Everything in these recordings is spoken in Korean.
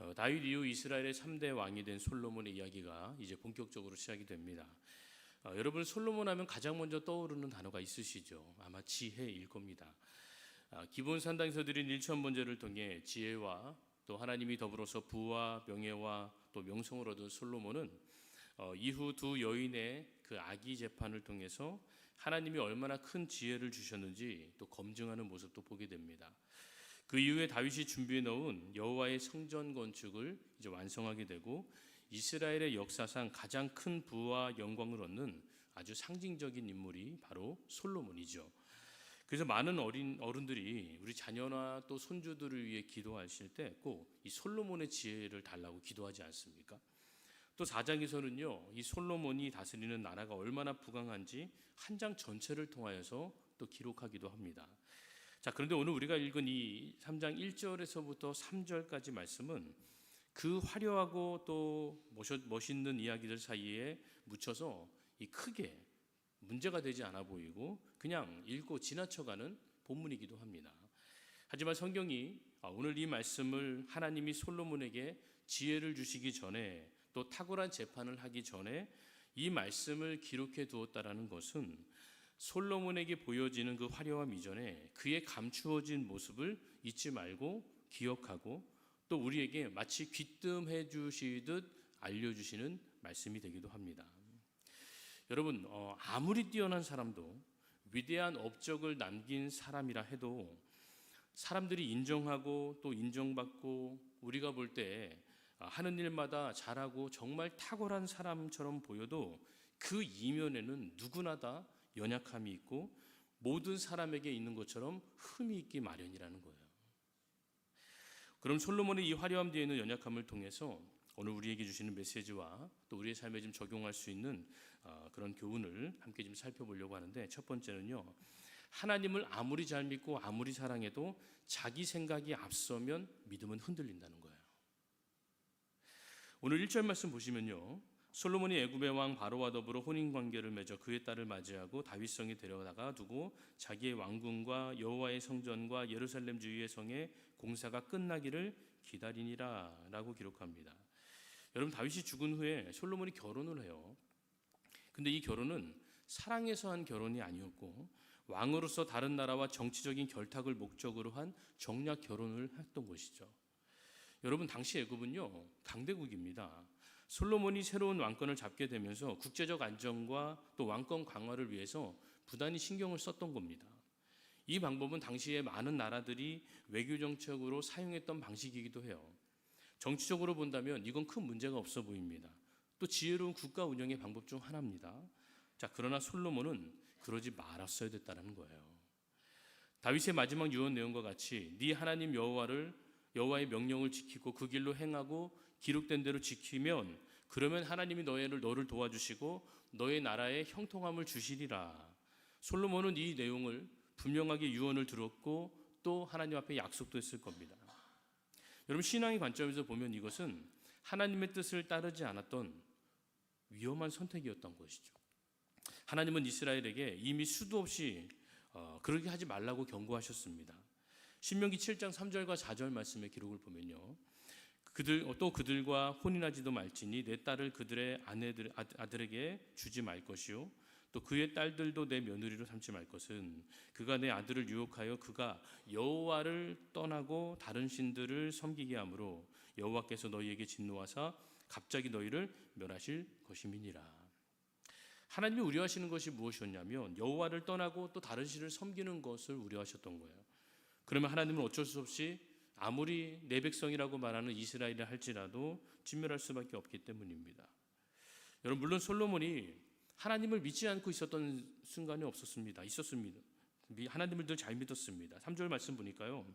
어, 다윗 이후 이스라엘의 3대 왕이 된 솔로몬의 이야기가 이제 본격적으로 시작이 됩니다. 어, 여러분 솔로몬 하면 가장 먼저 떠오르는 단어가 있으시죠? 아마 지혜일 겁니다. 아, 기본 산당에서 드린 일천 번제를 통해 지혜와 또 하나님이 더불어서 부와 명예와 또 명성을 얻은 솔로몬은 어, 이후 두 여인의 그 아기 재판을 통해서 하나님이 얼마나 큰 지혜를 주셨는지 또 검증하는 모습도 보게 됩니다. 그 이후에 다윗이 준비해 놓은 여호와의 성전 건축을 이제 완성하게 되고 이스라엘의 역사상 가장 큰 부와 영광을 얻는 아주 상징적인 인물이 바로 솔로몬이죠. 그래서 많은 어린 어른들이 우리 자녀나 또 손주들을 위해 기도하실 때 꼭 이 솔로몬의 지혜를 달라고 기도하지 않습니까? 또 4장에서는요, 이 솔로몬이 다스리는 나라가 얼마나 부강한지 한 장 전체를 통하여서 또 기록하기도 합니다. 자, 그런데 오늘 우리가 읽은 이 3장 1절에서부터 3절까지 말씀은 그 화려하고 또 멋있는 이야기들 사이에 묻혀서 이 크게 문제가 되지 않아 보이고 그냥 읽고 지나쳐가는 본문이기도 합니다. 하지만 성경이 아, 오늘 이 말씀을 하나님이 솔로몬에게 지혜를 주시기 전에 또 탁월한 재판을 하기 전에 이 말씀을 기록해 두었다라는 것은 솔로몬에게 보여지는 그 화려함 이전에 그의 감추어진 모습을 잊지 말고 기억하고 또 우리에게 마치 귀뜸해 주시듯 알려주시는 말씀이 되기도 합니다. 여러분 어, 아무리 뛰어난 사람도 위대한 업적을 남긴 사람이라 해도 사람들이 인정하고 또 인정받고 우리가 볼 때 하는 일마다 잘하고 정말 탁월한 사람처럼 보여도 그 이면에는 누구나 다 연약함이 있고 모든 사람에게 있는 것처럼 흠이 있기 마련이라는 거예요. 그럼 솔로몬의 이 화려함 뒤에 있는 연약함을 통해서 오늘 우리에게 주시는 메시지와 또 우리의 삶에 좀 적용할 수 있는 어, 그런 교훈을 함께 좀 살펴보려고 하는데 첫 번째는요. 하나님을 아무리 잘 믿고 아무리 사랑해도 자기 생각이 앞서면 믿음은 흔들린다는 거예요. 오늘 1절 말씀 보시면요. 솔로몬이 애굽의 왕 바로와 더불어 혼인 관계를 맺어 그의 딸을 맞이하고 다윗성에 데려다가 두고 자기의 왕궁과 여호와의 성전과 예루살렘 주위의 성에 공사가 끝나기를 기다리니라라고 기록합니다. 여러분 다윗이 죽은 후에 솔로몬이 결혼을 해요. 근데 이 결혼은 사랑해서 한 결혼이 아니었고 왕으로서 다른 나라와 정치적인 결탁을 목적으로 한 정략 결혼을 했던 것이죠. 여러분 당시 애굽은요 강대국입니다. 솔로몬이 새로운 왕권을 잡게 되면서 국제적 안정과 또 왕권 강화를 위해서 부단히 신경을 썼던 겁니다. 이 방법은 당시에 많은 나라들이 외교 정책으로 사용했던 방식이기도 해요. 정치적으로 본다면 이건 큰 문제가 없어 보입니다. 또 지혜로운 국가 운영의 방법 중 하나입니다. 자, 그러나 솔로몬은 그러지 말았어야 됐다는 거예요. 다윗의 마지막 유언 내용과 같이 네 하나님 여호와를 여호와의 명령을 지키고 그 길로 행하고 기록된 대로 지키면 그러면 하나님이 너희를 너를 도와주시고 너의 나라에 형통함을 주시리라. 솔로몬은 이 내용을 분명하게 유언을 들었고 또 하나님 앞에 약속도 했을 겁니다. 여러분 신앙의 관점에서 보면 이것은 하나님의 뜻을 따르지 않았던 위험한 선택이었던 것이죠. 하나님은 이스라엘에게 이미 수도 없이 어, 그렇게 하지 말라고 경고하셨습니다. 신명기 7장 3절과 4절 말씀의 기록을 보면요. 그들 또 그들과 혼인하지도 말지니 내 딸을 그들의 아내들 아들에게 주지 말 것이요 또 그의 딸들도 내 며느리로 삼지 말 것은 그가 내 아들을 유혹하여 그가 여호와를 떠나고 다른 신들을 섬기게 하므로 여호와께서 너희에게 진노하사 갑자기 너희를 멸하실 것임이니라. 하나님이 우려하시는 것이 무엇이었냐면 여호와를 떠나고 또 다른 신을 섬기는 것을 우려하셨던 거예요. 그러면 하나님은 어쩔 수 없이 아무리 내 백성이라고 말하는 이스라엘을 할지라도 진멸할 수밖에 없기 때문입니다. 여러분 물론 솔로몬이 하나님을 믿지 않고 있었던 순간이 없었습니다. 있었습니다. 하나님을 늘 잘 믿었습니다. 3절 말씀 보니까요.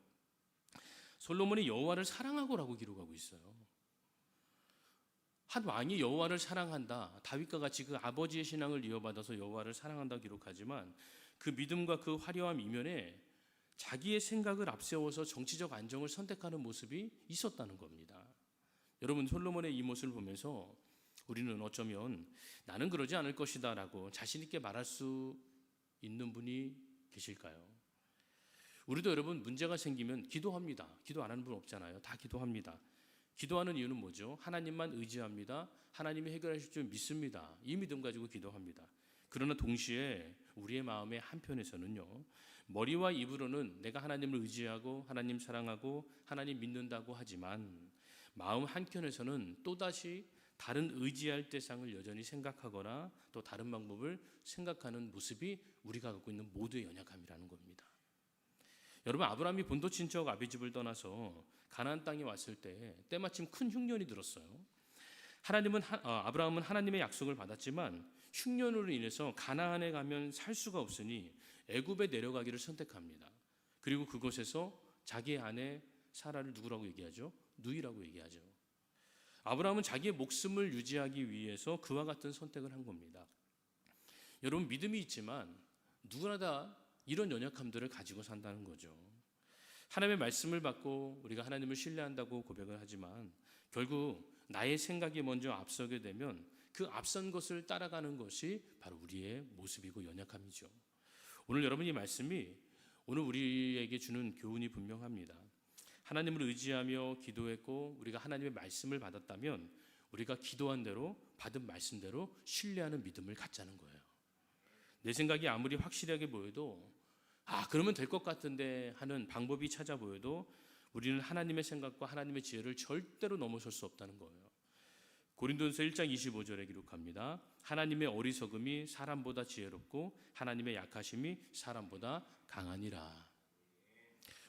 솔로몬이 여호와를 사랑하고라고 기록하고 있어요. 한 왕이 여호와를 사랑한다. 다윗과 같이 그 아버지의 신앙을 이어받아서 여호와를 사랑한다 기록하지만 그 믿음과 그 화려함 이면에 자기의 생각을 앞세워서 정치적 안정을 선택하는 모습이 있었다는 겁니다. 여러분 솔로몬의 이 모습을 보면서 우리는 어쩌면 나는 그러지 않을 것이다라고 자신 있게 말할 수 있는 분이 계실까요? 우리도 여러분 문제가 생기면 기도합니다. 기도 안 하는 분 없잖아요. 다 기도합니다. 기도하는 이유는 뭐죠? 하나님만 의지합니다. 하나님이 해결하실 줄 믿습니다. 이 믿음 가지고 기도합니다. 그러나 동시에 우리의 마음의 한편에서는요. 머리와 입으로는 내가 하나님을 의지하고 하나님 사랑하고 하나님 믿는다고 하지만 마음 한켠에서는 또다시 다른 의지할 대상을 여전히 생각하거나 또 다른 방법을 생각하는 모습이 우리가 갖고 있는 모두의 연약함이라는 겁니다. 여러분 아브라함이 본토 친척 아비집을 떠나서 가나안 땅에 왔을 때 때마침 큰 흉년이 들었어요. 하나님은 하- 어, 아브라함은 하나님의 약속을 받았지만 흉년으로 인해서 가나안에 가면 살 수가 없으니 애굽에 내려가기를 선택합니다. 그리고 그곳에서 자기의 아내 사라를 누구라고 얘기하죠? 누이라고 얘기하죠. 아브라함은 자기의 목숨을 유지하기 위해서 그와 같은 선택을 한 겁니다. 여러분 믿음이 있지만 누구나 다 이런 연약함들을 가지고 산다는 거죠. 하나님의 말씀을 받고 우리가 하나님을 신뢰한다고 고백을 하지만 결국 나의 생각이 먼저 앞서게 되면 그 앞선 것을 따라가는 것이 바로 우리의 모습이고 연약함이죠. 오늘 여러분 이 말씀이 오늘 우리에게 주는 교훈이 분명합니다. 하나님을 의지하며 기도했고 우리가 하나님의 말씀을 받았다면 우리가 기도한 대로 받은 말씀대로 신뢰하는 믿음을 갖자는 거예요. 내 생각이 아무리 확실하게 보여도 아 그러면 될 것 같은데 하는 방법이 찾아 보여도 우리는 하나님의 생각과 하나님의 지혜를 절대로 넘어설 수 없다는 거예요. 고린도전서 1장 25절에 기록합니다. 하나님의 어리석음이 사람보다 지혜롭고 하나님의 약하심이 사람보다 강하니라.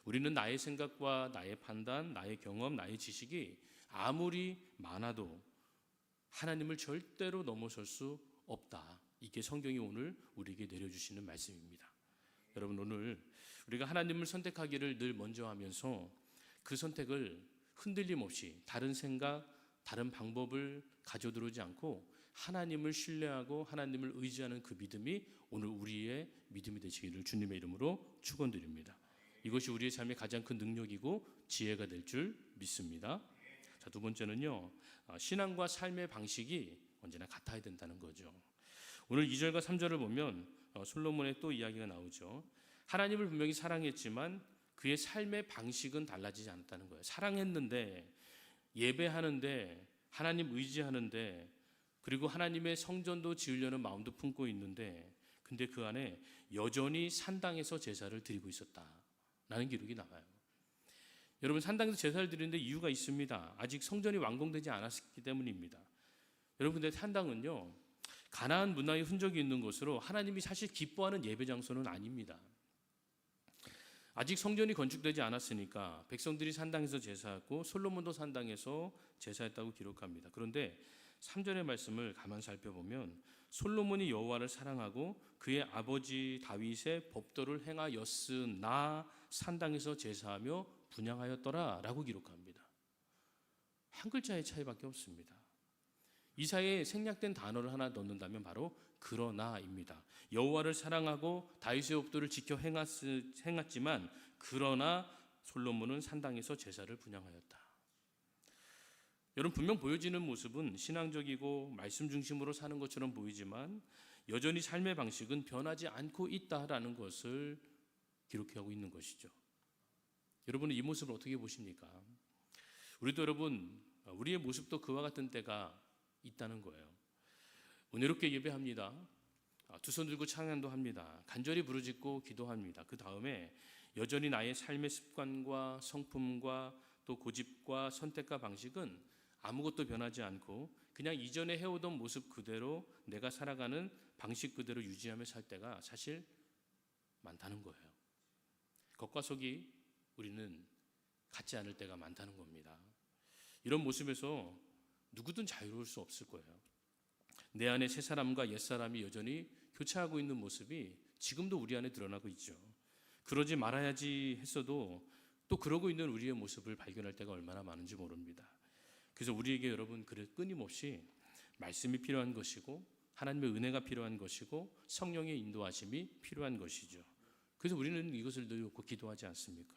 우리는 나의 생각과 나의 판단, 나의 경험, 나의 지식이 아무리 많아도 하나님을 절대로 넘어설 수 없다. 이게 성경이 오늘 우리에게 내려주시는 말씀입니다. 여러분 오늘 우리가 하나님을 선택하기를 늘 먼저 하면서 그 선택을 흔들림 없이 다른 생각, 다른 방법을 가져들어오지 않고 하나님을 신뢰하고 하나님을 의지하는 그 믿음이 오늘 우리의 믿음이 되시기를 주님의 이름으로 축원드립니다. 이것이 우리의 삶의 가장 큰 능력이고 지혜가 될 줄 믿습니다. 자, 두 번째는요. 어, 신앙과 삶의 방식이 언제나 같아야 된다는 거죠. 오늘 2절과 3절을 보면 어, 솔로몬의 또 이야기가 나오죠. 하나님을 분명히 사랑했지만 그의 삶의 방식은 달라지지 않았다는 거예요. 사랑했는데 예배하는데 하나님 의지하는데 그리고 하나님의 성전도 지으려는 마음도 품고 있는데 근데 그 안에 여전히 산당에서 제사를 드리고 있었다라는 기록이 나와요. 여러분 산당에서 제사를 드리는데 이유가 있습니다. 아직 성전이 완공되지 않았기 때문입니다. 여러분 근데 산당은요 가나안 문화의 흔적이 있는 곳으로 하나님이 사실 기뻐하는 예배 장소는 아닙니다. 아직 성전이 건축되지 않았으니까 백성들이 산당에서 제사했고 솔로몬도 산당에서 제사했다고 기록합니다. 그런데 3절의 말씀을 가만 살펴보면 솔로몬이 여호와를 사랑하고 그의 아버지 다윗의 법도를 행하였으나 산당에서 제사하며 분양하였더라라고 기록합니다. 한 글자의 차이밖에 없습니다. 이 사이에 생략된 단어를 하나 넣는다면 바로 그러나입니다. 여호와를 사랑하고 다윗의 법도를 지켜 행했, 행했지만 그러나 솔로몬은 산당에서 제사를 분양하였다. 여러분 분명 보여지는 모습은 신앙적이고 말씀 중심으로 사는 것처럼 보이지만 여전히 삶의 방식은 변하지 않고 있다라는 것을 기록하고 있는 것이죠. 여러분은 이 모습을 어떻게 보십니까? 우리도 여러분 우리의 모습도 그와 같은 때가 있다는 거예요. 은혜롭게 예배합니다. 두 손 들고 찬양도 합니다. 간절히 부르짖고 기도합니다. 그 다음에 여전히 나의 삶의 습관과 성품과 또 고집과 선택과 방식은 아무것도 변하지 않고 그냥 이전에 해오던 모습 그대로 내가 살아가는 방식 그대로 유지하며 살 때가 사실 많다는 거예요. 겉과 속이 우리는 같지 않을 때가 많다는 겁니다. 이런 모습에서 누구든 자유로울 수 없을 거예요. 내 안에 새 사람과 옛 사람이 여전히 교차하고 있는 모습이 지금도 우리 안에 드러나고 있죠. 그러지 말아야지 했어도 또 그러고 있는 우리의 모습을 발견할 때가 얼마나 많은지 모릅니다. 그래서 우리에게 여러분 끊임없이 말씀이 필요한 것이고 하나님의 은혜가 필요한 것이고 성령의 인도하심이 필요한 것이죠. 그래서 우리는 이것을 늘 놓고 기도하지 않습니까?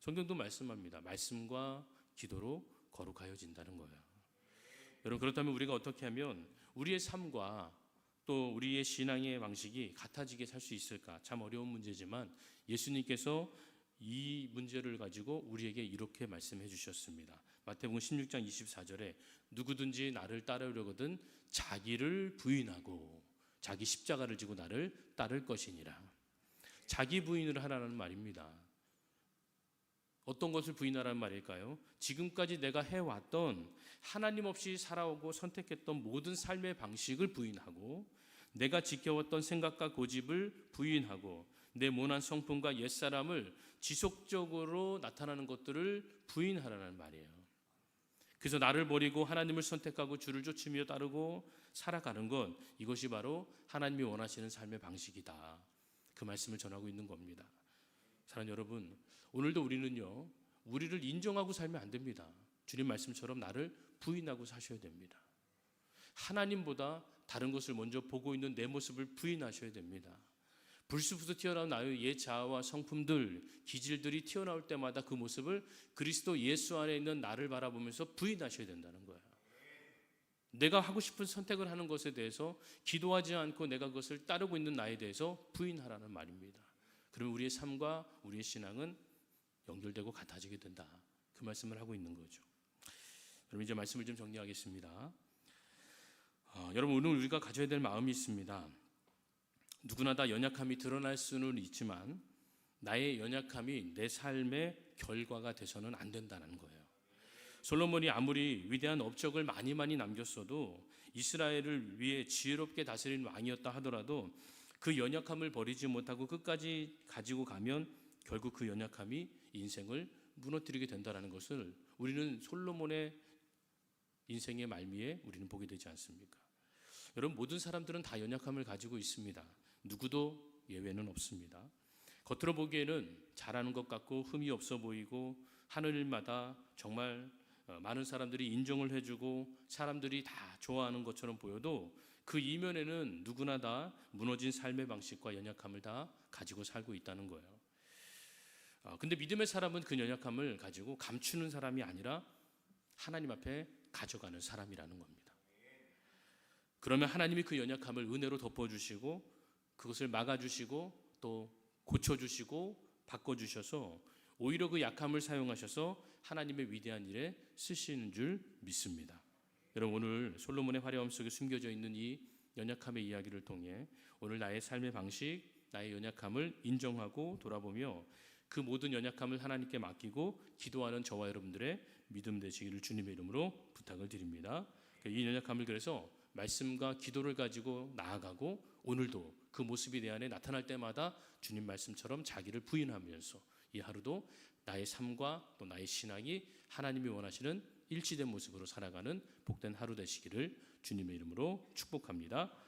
성경도 말씀합니다. 말씀과 기도로 거룩하여진다는 거예요. 여러분 그렇다면 우리가 어떻게 하면 우리의 삶과 또 우리의 신앙의 방식이 같아지게 살 수 있을까? 참 어려운 문제지만 예수님께서 이 문제를 가지고 우리에게 이렇게 말씀해 주셨습니다. 마태복음 16장 24절에 누구든지 나를 따르려거든 자기를 부인하고 자기 십자가를 지고 나를 따를 것이니라. 자기 부인을 하라는 말입니다. 어떤 것을 부인하라는 말일까요? 지금까지 내가 해왔던 하나님 없이 살아오고 선택했던 모든 삶의 방식을 부인하고 내가 지켜왔던 생각과 고집을 부인하고 내 모난 성품과 옛사람을 지속적으로 나타나는 것들을 부인하라는 말이에요. 그래서 나를 버리고 하나님을 선택하고 주를 쫓으며 따르고 살아가는 것 이것이 바로 하나님이 원하시는 삶의 방식이다. 그 말씀을 전하고 있는 겁니다. 사랑하는 여러분, 오늘도 우리는요, 우리를 인정하고 살면 안 됩니다. 주님 말씀처럼 나를 부인하고 사셔야 됩니다. 하나님보다 다른 것을 먼저 보고 있는 내 모습을 부인하셔야 됩니다. 불쑥부터 튀어나온 나의 옛 자아와 성품들, 기질들이 튀어나올 때마다 그 모습을 그리스도 예수 안에 있는 나를 바라보면서 부인하셔야 된다는 거예요. 내가 하고 싶은 선택을 하는 것에 대해서 기도하지 않고 내가 그것을 따르고 있는 나에 대해서 부인하라는 말입니다. 그러면 우리의 삶과 우리의 신앙은 연결되고 같아지게 된다. 그 말씀을 하고 있는 거죠. 그럼 이제 말씀을 좀 정리하겠습니다. 어, 여러분 오늘 우리가 가져야 될 마음이 있습니다. 누구나 다 연약함이 드러날 수는 있지만 나의 연약함이 내 삶의 결과가 돼서는 안 된다는 거예요. 솔로몬이 아무리 위대한 업적을 많이 많이 남겼어도 이스라엘을 위해 지혜롭게 다스린 왕이었다 하더라도 그 연약함을 버리지 못하고 끝까지 가지고 가면 결국 그 연약함이 인생을 무너뜨리게 된다는 것을 우리는 솔로몬의 인생의 말미에 우리는 보게 되지 않습니까? 여러분 모든 사람들은 다 연약함을 가지고 있습니다. 누구도 예외는 없습니다. 겉으로 보기에는 잘하는 것 같고 흠이 없어 보이고 하는 일마다 정말 어, 많은 사람들이 인정을 해주고 사람들이 다 좋아하는 것처럼 보여도 그 이면에는 누구나 다 무너진 삶의 방식과 연약함을 다 가지고 살고 있다는 거예요. 어, 근데 믿음의 사람은 그 연약함을 가지고 감추는 사람이 아니라 하나님 앞에 가져가는 사람이라는 겁니다. 그러면 하나님이 그 연약함을 은혜로 덮어주시고 그것을 막아주시고 또 고쳐주시고 바꿔주셔서 오히려 그 약함을 사용하셔서 하나님의 위대한 일에 쓰시는 줄 믿습니다. 여러분 오늘 솔로몬의 화려함 속에 숨겨져 있는 이 연약함의 이야기를 통해 오늘 나의 삶의 방식, 나의 연약함을 인정하고 돌아보며 그 모든 연약함을 하나님께 맡기고 기도하는 저와 여러분들의 믿음 되시기를 주님의 이름으로 부탁을 드립니다. 이 연약함을 그래서 말씀과 기도를 가지고 나아가고 오늘도 그 모습이 내 안에 나타날 때마다 주님 말씀처럼 자기를 부인하면서 이 하루도 나의 삶과 또 나의 신앙이 하나님이 원하시는 일치된 모습으로 살아가는 복된 하루 되시기를 주님의 이름으로 축복합니다.